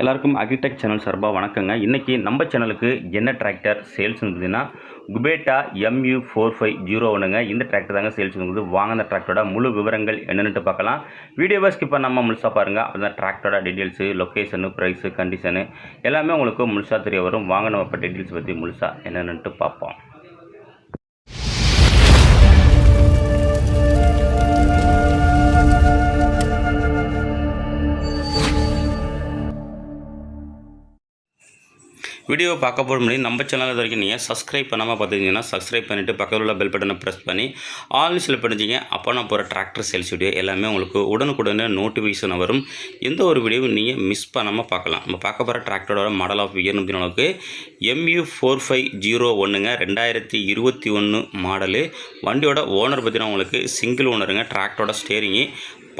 எல்லாருக்கும் agritech channel சார்பாக வணக்கங்க. இன்றைக்கி நம்ம சேனலுக்கு என்ன டிராக்டர் சேல்ஸ் இருந்ததுன்னா Kubota MU four five zero ஒன்றுங்க இந்த டிராக்டர் தாங்க சேல்ஸ் இருந்தது வாங்க அந்த டிராக்டரோட முழு விவரங்கள் என்னென்னு பார்க்கலாம். வீடியோவை ஸ்கிப் பண்ணாமல் முழுசாக பாருங்கள் அப்போ தான் டிராக்டரோட டீட்டெயில்ஸு லொக்கேஷனு ப்ரைஸு கண்டிஷனு எல்லாமே உங்களுக்கு முழுசாக தெரிய வரும். வாங்க நம்ம இப்போ டீட்டெயில்ஸ் பற்றி முழுசாக என்னென்னுட்டு பார்ப்போம். வீடியோ பார்க்க போகிற முடியும் நம்ம சேனல் இது வரைக்கும் நீங்கள் சப்ஸ்கிரைப் பண்ணாமல் பார்த்துக்கிங்கன்னா சப்ஸ்கிரைப் பண்ணிவிட்டு பக்கத்தில் உள்ள பெல் பட்டனை ப்ரெஸ் பண்ணி ஆல் செலக்ட் பண்ணிச்சிங்க அப்போ நான் போகிற டிராக்டர் சேல்ஸ் வீடியோ எல்லாமே உங்களுக்கு உடனுக்குடனே நோட்டிஃபிகேஷன் வரும். எந்த ஒரு வீடியோவும் நீங்கள் மிஸ் பண்ணாமல் பார்க்கலாம். நம்ம பார்க்க போகிற டிராக்டரோட மாடல் ஆஃப் இயர் அளவுக்கு எம்யூ ஃபோர் ஃபைவ் ஜீரோ ஒன்றுங்க ரெண்டாயிரத்தி இருபத்தி ஒன்று மாடலு வண்டியோட ஓனர் பார்த்தீங்கன்னா உங்களுக்கு சிங்கிள் ஓனருங்க டிராக்டரோட ஸ்டேரிங்கு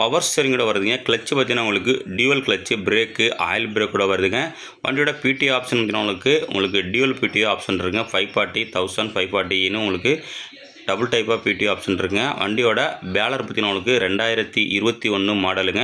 பவர் ஸ்டரிங்கோட வருதுங்க. கிளச்சு பார்த்தீங்கன்னா உங்களுக்கு டியூவல் கிளச்சு பிரேக்கு ஆயில் பிரேக்கோட வருதுங்க. வண்டியோட பிடி ஆப்ஷன் பார்த்தீங்கன்னா உங்களுக்கு உங்களுக்கு டியூவல் பிடி ஆப்ஷன் இருக்குங்க. ஃபைவ் ஃபார்ட்டி தௌசண்ட் ஃபைவ் ஃபார்ட்டின்னு உங்களுக்கு டபுள் டைப்பாக பிடி ஆப்ஷன் இருக்குங்க. வண்டியோட பேலர் பார்த்தீங்கன்னா உங்களுக்கு ரெண்டாயிரத்தி இருபத்தி ஒன்று மாடலுங்க.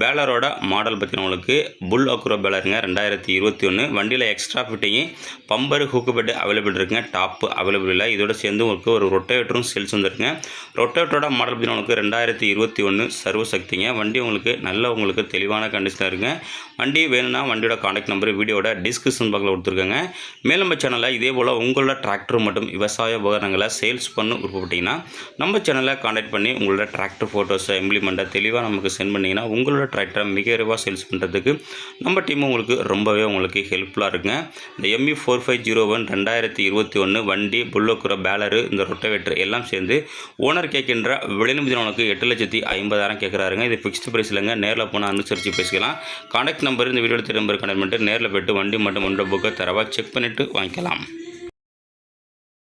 பேலரோட மாடல் பார்த்தீங்கன்னா உங்களுக்கு புல் அக்குரோ பேலருங்க ரெண்டாயிரத்தி இருபத்தி ஒன்று வண்டியில் extra fitting bumper hook bed available இருக்குங்க. டாப்பு அவைலபிள் இல்லை. இதோட சேர்ந்து உங்களுக்கு ஒரு ரொட்டேட்டரும் சேல்ஸ் வந்துருக்குங்க ரொட்டேட்டரோட மாடல் பார்த்தீங்கன்னா உங்களுக்கு ரெண்டாயிரத்தி இருபத்தி ஒன்று சர்வ சக்திங்க வண்டி உங்களுக்கு நல்ல உங்களுக்கு தெளிவான கண்டிஷனாக இருக்குங்க. வண்டி வேணும்னா வண்டியோட காண்டாக்ட் நம்பர் வீடியோட டிஸ்கிரிப்ஷன் பாக்ஸில் கொடுத்துருக்கேங்க. மேலும் சேனலில் இதே போல் உங்களோட டிராக்டர் மற்றும் விவசாய உபகரணங்களை சேல்ஸ் குரூப் விருப்பப்பட்டீங்கன்னா நம்ம சேனலை காண்டாக்ட் பண்ணி உங்களோட டிராக்டர் ஃபோட்டோஸை இம்ப்ளிமெண்ட்டை தெளிவாக நமக்கு சென்ட் பண்ணிங்கன்னா உங்களோட டிராக்டரை மிக விரைவாக சேல்ஸ் பண்ணுறதுக்கு நம்ம டீம் உங்களுக்கு ரொம்பவே உங்களுக்கு ஹெல்ப்ஃபுல்லாக இருக்குங்க. இந்த ME four five zero one ரெண்டாயிரத்தி இருபத்தி ஒன்று வண்டி புல்லோக்குற பேலரு இந்த ரொட்டவேட்டர் எல்லாம் சேர்ந்து ஓனர் கேட்கின்ற விளைநிமிதி உனக்கு எட்டு லட்சத்தி ஐம்பதாயிரம் கேட்குறாருங்க. இது ஃபிக்ஸ்டு ப்ரைஸ் இல்லைங்க. நேரில் போனால் அனுசரித்து பேசிக்கலாம். கான்டாக்ட் நம்பர் இந்த வீடியோ நம்பர் கனெக்ட் பண்ணிட்டு நேரில் போய்ட்டு வண்டி மட்டும் ஒன்றை புக்கை தரவா செக் பண்ணிவிட்டு வாங்கிக்கலாம்.